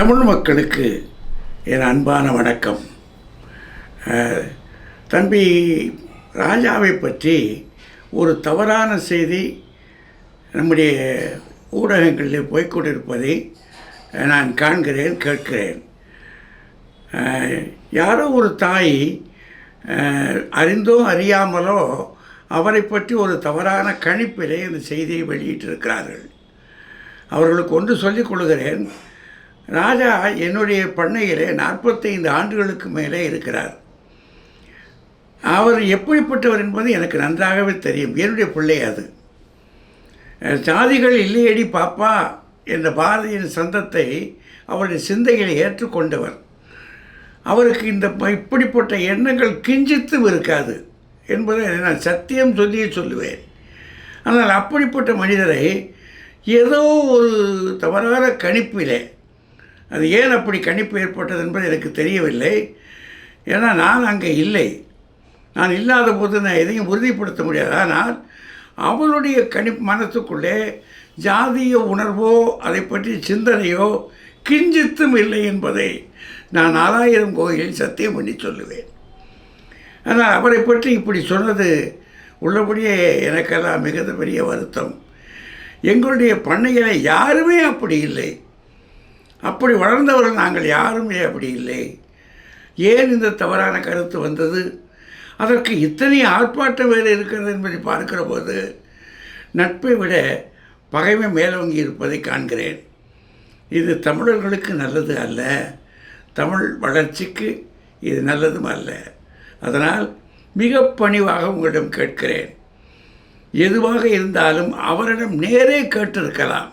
தமிழ் மக்களுக்கு என் அன்பான வணக்கம். தம்பி ராஜாவை பற்றி ஒரு தவறான செய்தி நம்முடைய ஊடகங்களில் போய்க்கொண்டிருப்பதை நான் காண்கிறேன் கேட்கிறேன். யாரோ ஒரு தாய் அறிந்தோ அறியாமலோ அவரை பற்றி ஒரு தவறான கணிப்பிலே இந்த செய்தியை வெளியிட்டிருக்கிறார்கள். அவர்களுக்கு ஒன்று சொல்லிக் கொள்கிறேன். ராஜா என்னுடைய பண்ணையிலே நாற்பத்தைந்து ஆண்டுகளுக்கு மேலே இருக்கிறார். அவர் எப்படிப்பட்டவர் என்பது எனக்கு நன்றாகவே தெரியும். என்னுடைய பிள்ளை அது. சாதிகள் ஜாதிகள் இல்லையடி பாப்பா என்ற பாரதியின் சந்தத்தை அவருடைய சிந்தையில் ஏற்றுக்கொண்டவர். அவருக்கு இந்த இப்படிப்பட்ட எண்ணங்கள் கிஞ்சித்தும் இருக்காது என்பதை நான் சத்தியம் சொல்லியே சொல்லுவேன். ஆனால் அப்படிப்பட்ட மனிதரை ஏதோ ஒரு தவறான கணிப்பிலே அது ஏன் அப்படி கணிப்பு ஏற்பட்டது என்பது எனக்கு தெரியவில்லை. ஏன்னா நான் அங்கே இல்லை. நான் இல்லாத போது நான் எதையும் உறுதிப்படுத்த முடியாது. ஆனால் அவளுடைய கணிப்பு மனசுக்குள்ளே ஜாதிய உணர்வோ அதை பற்றி சிந்தனையோ கிஞ்சித்தும் இல்லை என்பதை நான் நாலாயிரம் கோயிலில் சத்தியம் பண்ணி சொல்லுவேன். ஆனால் அவரை பற்றி இப்படி சொன்னது உள்ளபடியே எனக்கெல்லாம் மிகுந்த பெரிய வருத்தம். எங்களுடைய பண்ணையில் யாருமே அப்படி இல்லை. அப்படி வளர்ந்தவர்கள் நாங்கள் யாருமே அப்படி இல்லை. ஏன் இந்த தவறான கருத்து வந்தது? அதற்கு இத்தனை ஆர்ப்பாட்டம் வேறு இருக்கிறது என்பதை பார்க்கிற போது நட்பை விட பகைமை மேலோங்கி இருப்பதை காண்கிறேன். இது தமிழர்களுக்கு நல்லது அல்ல. தமிழ் வளர்ச்சிக்கு இது நல்லதும் அல்ல. அதனால் மிக பணிவாக உங்களிடம் கேட்கிறேன். எதுவாக இருந்தாலும் அவரிடம் நேரே கேட்டிருக்கலாம்.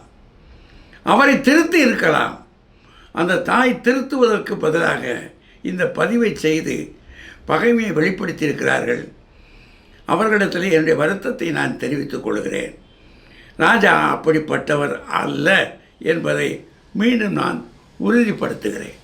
அவரை திருத்தி இருக்கலாம். அந்த தாய் திருத்துவதற்கு பதிலாக இந்த பதிவை செய்து பகைமையை வெளிப்படுத்தியிருக்கிறார்கள். அவர்களிடத்தில் என்னுடைய வருத்தத்தை நான் தெரிவித்துக் கொள்கிறேன். ராஜா அப்படிப்பட்டவர் அல்ல என்பதை மீண்டும் நான் உறுதிப்படுத்துகிறேன்.